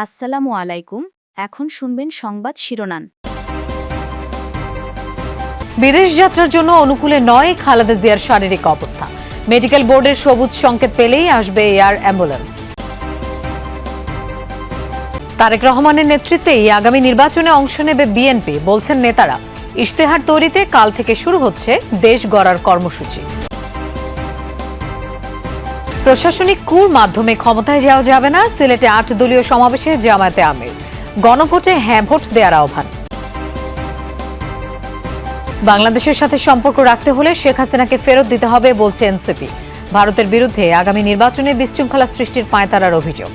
আসসালামু আলাইকুম, এখন শুনবেন সংবাদ শিরোনাম। বিদেশ যাত্রার জন্য অনুকূলে নয় খালেদা জিয়ার শারীরিক অবস্থা। মেডিকেল বোর্ডের সবুজ সংকেত পেলেই আসবে এয়ার অ্যাম্বুলেন্স। তারেক রহমানের নেতৃত্বেই আগামী নির্বাচনে অংশ নেবে বিএনপি, বলছেন নেতারা। ইশতেহার তৈরিতে কাল থেকে শুরু হচ্ছে দেশ গড়ার কর্মসূচি। প্রশাসনিক কুর মাধ্যমে ক্ষমতায় যাওয়া যাবে না, সিলেটে আট দলীয় সমাবেশে জামায়াতে আমির। গণভোটে হ্যাঁ ভোট দেওয়ার আহ্বান। বাংলাদেশের সাথে সম্পর্ক রাখতে হলে শেখ হাসিনাকে ফেরত দিতে হবে বলছে এনসিপি। ভারতের বিরুদ্ধে আগামী নির্বাচনে বিশৃঙ্খলা সৃষ্টির পায়তারার অভিযোগ।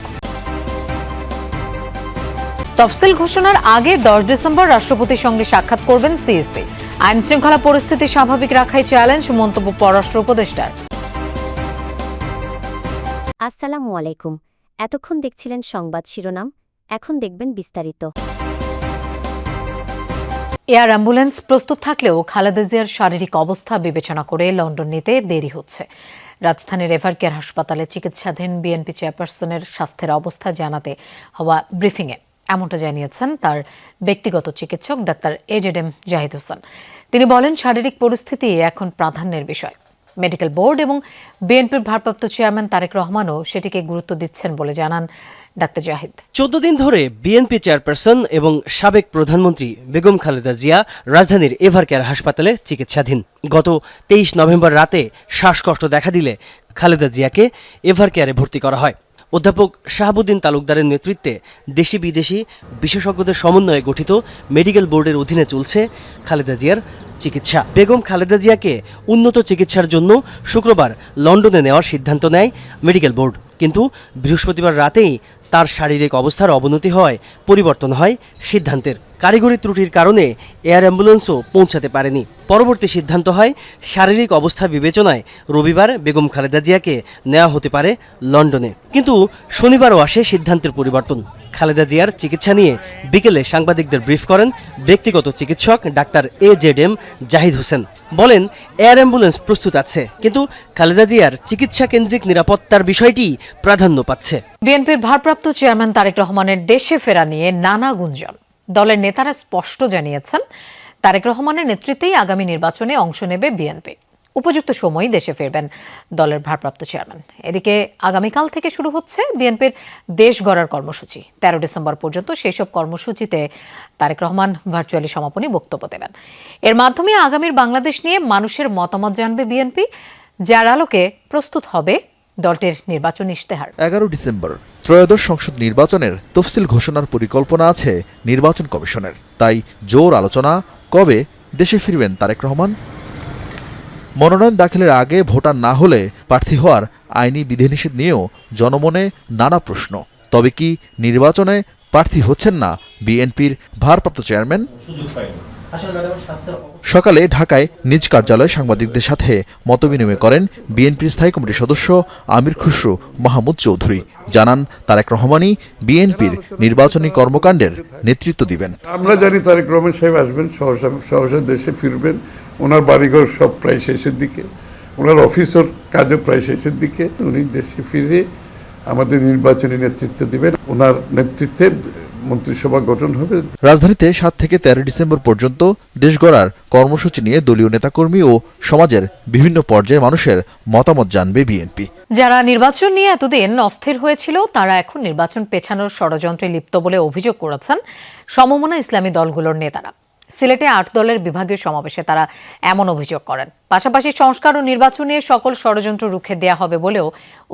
তফসিল ঘোষণার আগে দশ ডিসেম্বর রাষ্ট্রপতির সঙ্গে সাক্ষাৎ করবেন সিএসসি আইন শৃঙ্খলা পরিস্থিতি স্বাভাবিক রাখাই চ্যালেঞ্জ, মন্তব্য পররাষ্ট্র উপদেষ্টার। আসসালামু আলাইকুম। এতক্ষণ দেখছিলেন সংবাদ শিরোনাম, এখন দেখবেন বিস্তারিত। এয়ার অ্যাম্বুলেন্স প্রস্তুত থাকলেও খালেদা জিয়ার শারীরিক অবস্থা বিবেচনা করে লন্ডন নিতে দেরি হচ্ছে। রাজধানীর এভার কেয়ার হাসপাতালে চিকিৎসাধীন বিএনপি চেয়ারপারসনের স্বাস্থ্যের অবস্থা জানাতে হওয়া ব্রিফিংয়ে এমনটা জানিয়েছেন তার ব্যক্তিগত চিকিৎসক doctor AZ M Zahid Hossain. তিনি বলেন, শারীরিক পরিস্থিতি এখন প্রাধান্যের বিষয়। মেডিকেল বোর্ড এবং বিএনপির ভারপ্রাপ্ত চেয়ারম্যান তারেক রহমানও সেটিকে গুরুত্ব দিচ্ছেন বলে জানান ডাক্তার জাহিদ। চোদ্দ দিন ধরে বিএনপি চেয়ারপারসন এবং সাবেক প্রধানমন্ত্রী বেগম খালেদা জিয়া রাজধানীর এভারকেয়ার হাসপাতালে চিকিৎসাধীন। গত তেইশ নভেম্বর রাতে শ্বাসকষ্ট দেখা দিলে খালেদা জিয়াকে এভারকেয়ারে ভর্তি করা হয়। অধ্যাপক শাহাবুদ্দিন তালুকদারের নেতৃত্বে দেশি বিদেশি বিশেষজ্ঞদের সমন্বয়ে গঠিত মেডিকেল বোর্ডের অধীনে চলছে খালেদা জিয়ার চিকিৎসা। বেগম খালেদা জিয়াকে উন্নত চিকিৎসার জন্য শুক্রবার লন্ডনে নেওয়ার সিদ্ধান্ত নেয় মেডিকেল বোর্ড। কিন্তু বৃহস্পতিবার রাতেই তার শারীরিক অবস্থার অবনতি হয়, পরিবর্তন হয় সিদ্ধান্তের। কারিগরি ত্রুটির কারণে এয়ার অ্যাম্বুলেন্সও পৌঁছাতে পারেনি। পরবর্তী সিদ্ধান্ত হয়, শারীরিক অবস্থা বিবেচনায় রবিবার বেগম খালেদা জিয়াকে নেওয়া হতে পারে লন্ডনে। কিন্তু শনিবারও আসে সিদ্ধান্তের পরিবর্তন। খালেদা জিয়ার চিকিৎসা নিয়ে বিকেলে সাংবাদিকদের ব্রিফ করেন ব্যক্তিগত চিকিৎসক doctor A Z M Zahid Hossain. বলেন, এয়ার অ্যাম্বুলেন্স প্রস্তুত আছে, কিন্তু খালেদা জিয়ার চিকিৎসা কেন্দ্রিক নিরাপত্তার বিষয়টি প্রাধান্য পাচ্ছে। বিএনপির ভারপ্রাপ্ত চেয়ারম্যান তারেক রহমানের দেশে ফেরা নিয়ে নানা গুঞ্জন। দলের নেতারা স্পষ্ট জানিয়েছেন, তারেক রহমানের নেতৃত্বেই আগামী নির্বাচনে অংশ নেবে বিএনপি। উপযুক্ত সময়ই দেশে ফিরবেন দলের ভারপ্রাপ্ত চেয়ারম্যান। এদিকে আগামীকাল থেকে শুরু হচ্ছে বিএনপির দেশ গড়ার কর্মসূচি। তেরো ডিসেম্বর পর্যন্ত সেই সব কর্মসূচিতে তারেক রহমান ভার্চুয়ালি সমাপনী বক্তব্য দেবেন। এর মাধ্যমে আগামীর বাংলাদেশ নিয়ে মানুষের মতামত জানবে বিএনপি। যার আলোকে প্রস্তুত হবে দলটির নির্বাচনী ইশতেহার। এগারো ডিসেম্বর ত্রয়োদশ সংসদ নির্বাচনের তফসিল ঘোষণার পরিকল্পনা আছে নির্বাচন কমিশনের। তাই জোর আলোচনা, কবে দেশে ফিরবেন তারেক রহমান? মনোনয়ন দাখিলের আগে ভোটার না হলে প্রার্থী হওয়ার আইনি বিধিনিষেধ নিয়েও জনমনে নানা প্রশ্ন। তবে কি নির্বাচনে প্রার্থী হচ্ছেন না বিএনপির ভারপ্রাপ্ত চেয়ারম্যান? সকালে ঢাকায় নিজ কার্যালয়ে সাংবাদিকদের সাথে মতবিনিময় করেন বিএনপির স্থায়ী কমিটির সদস্য আমির খুসরু মাহমুদ চৌধুরী। জানান তারেক রহমানই বিএনপির নির্বাচনী কর্মকাণ্ডের নেতৃত্ব দিবেন। আমরা জানি তারেক রহমান সাহেব আসবেন সহসা সহসা দেশে ফিরবেন। ওনার বাড়িঘর সব প্রায় শেষের দিকে। ওনার অফিসের কাজও প্রায় শেষের দিকে। উনি দেশে ফিরে আমাদের নির্বাচনী নেতৃত্ব দিবেন। ওনার নেতৃত্বে মন্ত্রিসভা গঠন হবে। রাজধানীতে সাত থেকে তেরো ডিসেম্বর পর্যন্ত দেশ গড়ার কর্মসূচি নিয়ে দলীয় নেতাকর্মী ও সমাজের বিভিন্ন পর্যায়ের মানুষের মতামত জানবে বিএনপি। যারা নির্বাচন নিয়ে এতদিন অস্থির হয়েছিল তারা এখন নির্বাচন পেছানোর ষড়যন্ত্রে লিপ্ত বলে অভিযোগ করেছেন সমমনা ইসলামী দলগুলোর নেতারা। সিলেটে আট দলের বিভাগীয় সমাবেশে তারা এমন অভিযোগ করেন। পাশাপাশি সংস্কার ও নির্বাচন সকল ষড়যন্ত্র রুখে দেয়া হবে বলেও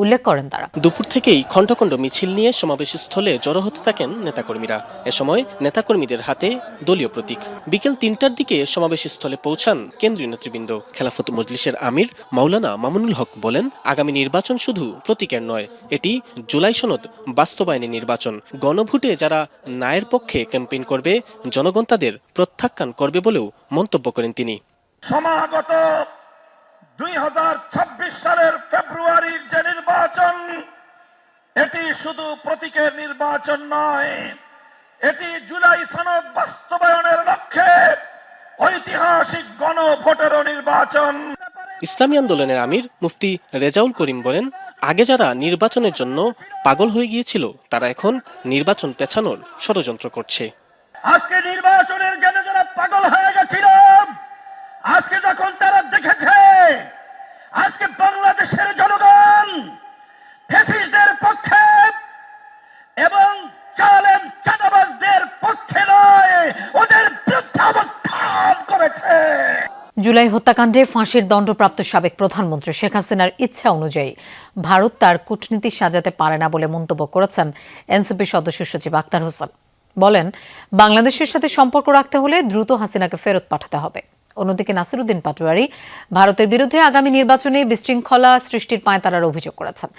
উল্লেখ করেন তারা। দুপুর থেকেই খণ্ড খণ্ড মিছিল নিয়ে সমাবেশ স্থলে জড়ো হতে থাকেন নেতাকর্মীরা। এ সময় নেতাকর্মীদের হাতে দলীয় প্রতীক। বিকেল তিনটার দিকে সমাবেশ স্থলে পৌঁছান কেন্দ্রীয় নেতৃবৃন্দ। খেলাফত মজলিসের আমির মাওলানা মামুনুল হক বলেন, আগামী নির্বাচন শুধু প্রতীকের নয়, এটি জুলাই সনদ বাস্তবায়নের নির্বাচন। গণভোটে যারা ন্যায়ের পক্ষে ক্যাম্পেইন করবে, জনগণ তাদের প্রত্যাখ্যান করবে বলেও মন্তব্য করেন তিনি। সমাগত দুই সালের ফেব্রুয়ারির যে নির্বাচন এটি শুধু প্রতীকের নির্বাচন নয় এটি জুলাই সনদ বাস্তবায়নের লক্ষ্যে ঐতিহাসিক গণভোটেরও নির্বাচন। ইসলামী আন্দোলনের আমির মুফতি রেজাউল করিম বলেন আগে যারা নির্বাচনের জন্য পাগল হয়ে গিয়েছিল তারা এখন নির্বাচন পেছানোর ষড়যন্ত্র করছে। আজকে নির্বাচনের জন্য যারা পাগল হয়ে গেছিল আজকে যখন তারা দেখেছে আজকে বাংলাদেশের জনগণ ফেসিস্টদের পক্ষে এবং চালেন চাঁদাবাজদের পক্ষে নয় ওদের বিরুদ্ধে অবস্থান করেছে জুলাই হত্যাকাণ্ডে ফাঁসির দণ্ডপ্রাপ্ত সাবেক প্রধানমন্ত্রী শেখ হাসিনার ইচ্ছা অনুযায়ী ভারত তার কূটনীতি সাজাতে পারে না বলে মন্তব্য করেছেন এনসিপি সদস্য সচিব আক্তার হোসেন। বলেন, বাংলাদেশের সাথে সম্পর্ক রাখতে হলে দ্রুত হাসিনাকে ফেরত পাঠাতে হবে। অন্যদিকে নাসিরুদ্দিন পাটোয়ারি ভারতের বিরুদ্ধে আগামী নির্বাচনে বিশৃঙ্খলা সৃষ্টির পায় পায়তারার অভিযোগ করেছেন।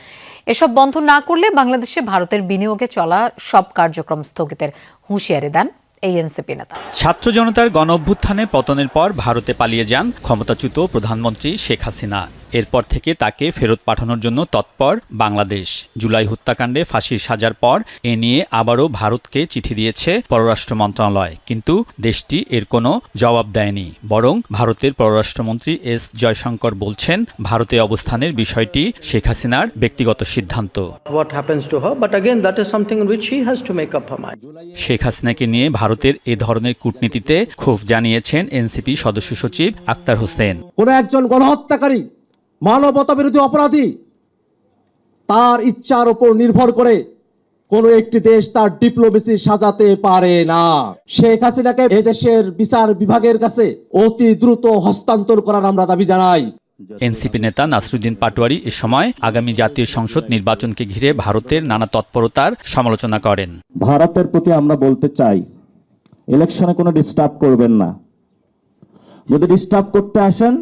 এসব বন্ধ না করলে বাংলাদেশে ভারতের বিনিয়োগে চলা সব কার্যক্রম স্থগিতের হুঁশিয়ারি দেন এই নেতা ছাত্র জনতার গণ অভ্যুত্থানে পতনের পর ভারতে পালিয়ে যান ক্ষমতাচ্যুত প্রধানমন্ত্রী শেখ হাসিনা। এরপর থেকে তাকে ফেরত পাঠানোর জন্য তৎপর বাংলাদেশ। জুলাই হত্যাকাণ্ডে ফাঁসির সাজার পর এ নিয়ে আবারও ভারতকে চিঠি দিয়েছে পররাষ্ট্র মন্ত্রণালয়। কিন্তু দেশটি এর কোনো জবাব দেয়নি। বরং ভারতের পররাষ্ট্রমন্ত্রী এস জয়শঙ্কর বলছেন ভারতে অবস্থানের বিষয়টি শেখ হাসিনার ব্যক্তিগত সিদ্ধান্ত. শেখ হাসিনাকে নিয়ে ভারতের এ ধরনের কূটনীতিতে ক্ষোভ জানিয়েছেন এনসিপি সদস্য সচিব আক্তার হোসেন। কোন একজন গণহত্যাকারী মানবতা বিরোধী অপরাধী। তার ইচ্ছার উপর নির্ভর করে কোন একটি দেশ তার ডিপ্লোমেসি সাজাতে পারে না। শেখ হাসিনাকে এদেশের বিচার বিভাগের কাছে অতি দ্রুত হস্তান্তর করার আমরা দাবি জানাই। এনসিপি নেতা নাসরুদ্দিন পাটোয়ারি এ সময় আগামী জাতীয় সংসদ নির্বাচনকে ঘিরে ভারতের নানা তৎপরতার সমালোচনা করেন। ভারতের প্রতি আমরা বলতে চাই ইলেকশনে কোনো ডিস্টার্ব করবেন না। যদি ডিস্টার্ব করতে আসেন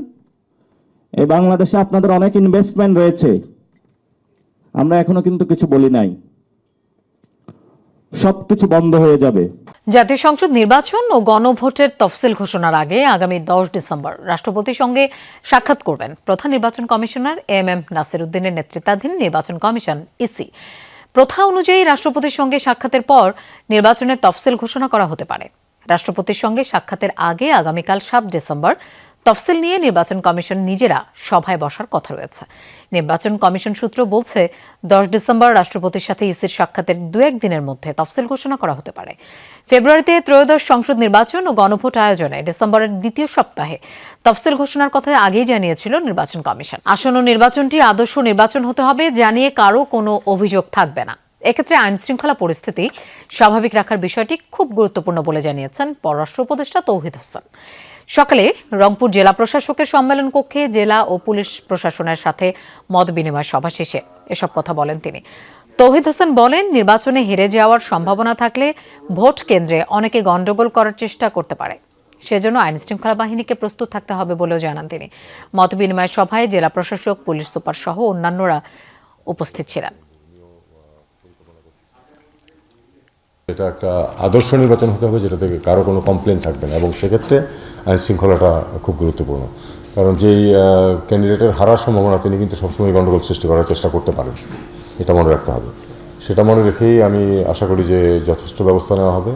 এই বাংলাদেশে আপনাদের অনেক ইনভেস্টমেন্ট রয়েছে। আমরা এখনও কিন্তু কিছু বলি নাই। সব কিছু বন্ধ হয়ে যাবে। জাতীয় সংসদ নির্বাচন ও গণভোটের তফসিল ঘোষণার আগে আগামী দশ ডিসেম্বর রাষ্ট্রপতির সঙ্গে সাক্ষাৎ করবেন প্রধান নির্বাচন কমিশনার এম এম নাসির উদ্দিনের নেতৃত্বাধীন নির্বাচন কমিশন ইসি প্রথা অনুযায়ী রাষ্ট্রপতির সঙ্গে সাক্ষাতের পর নির্বাচনের তফসিল ঘোষণা করা হতে পারে। রাষ্ট্রপতির সঙ্গে সাক্ষাতের আগে আগামীকাল সাত ডিসেম্বর তফসিল নিয়ে নির্বাচন কমিশন নিজেরা সভায় বসার কথা রয়েছে। নির্বাচন কমিশন সূত্র বলছে, দশ ডিসেম্বর রাষ্ট্রপতির সাথে ইসির সাক্ষাতের দু দিনের মধ্যে তফসিল ঘোষণা করা হতে পারে। ফেব্রুয়ারিতে ত্রয়োদশ সংসদ নির্বাচন ও গণভোট আয়োজনে ডিসেম্বরের দ্বিতীয় সপ্তাহে তফসিল ঘোষণার কথা আগেই জানিয়েছিল নির্বাচন কমিশন। আসন্ন নির্বাচনটি আদর্শ নির্বাচন হতে হবে জানিয়ে কারও কোনো অভিযোগ থাকবে না। এক্ষেত্রে আইন শৃঙ্খলা পরিস্থিতি স্বাভাবিক রাখার বিষয়টি খুব গুরুত্বপূর্ণ বলে জানিয়েছেন পররাষ্ট্র উপদেষ্টা তৌহিদ হোসেন। সকালে রংপুর জেলা প্রশাসকের সম্মেলন কক্ষে জেলা ও পুলিশ প্রশাসনের সাথে মত বিনিময় সভা শেষে এসব কথা বলেন তিনি। তৌহিদ হোসেন বলেন, নির্বাচনে হেরে যাওয়ার সম্ভাবনা থাকলে ভোট কেন্দ্রে অনেকে গণ্ডগোল করার চেষ্টা করতে পারে। সেজন্য আইন শৃঙ্খলা বাহিনীকে প্রস্তুত থাকতে হবে বলেও জানান তিনি। মত বিনিময় সভায় জেলা প্রশাসক, পুলিশ সুপার সহ অন্যান্যরা উপস্থিত ছিলেন। এটা একটা আদর্শ নির্বাচন হতে হবে যেটা থেকে কারও কোনো কমপ্লেন থাকবে না। এবং সেক্ষেত্রে আইন শৃঙ্খলাটা খুব গুরুত্বপূর্ণ। কারণ যেই ক্যান্ডিডেটের হারার সম্ভাবনা তিনি কিন্তু সবসময় গণ্ডগোল সৃষ্টি করার চেষ্টা করতে পারেন। এটা মনে রাখতে হবে। সেটা মনে রেখেই আমি আশা করি যে যথেষ্ট ব্যবস্থা নেওয়া হবে।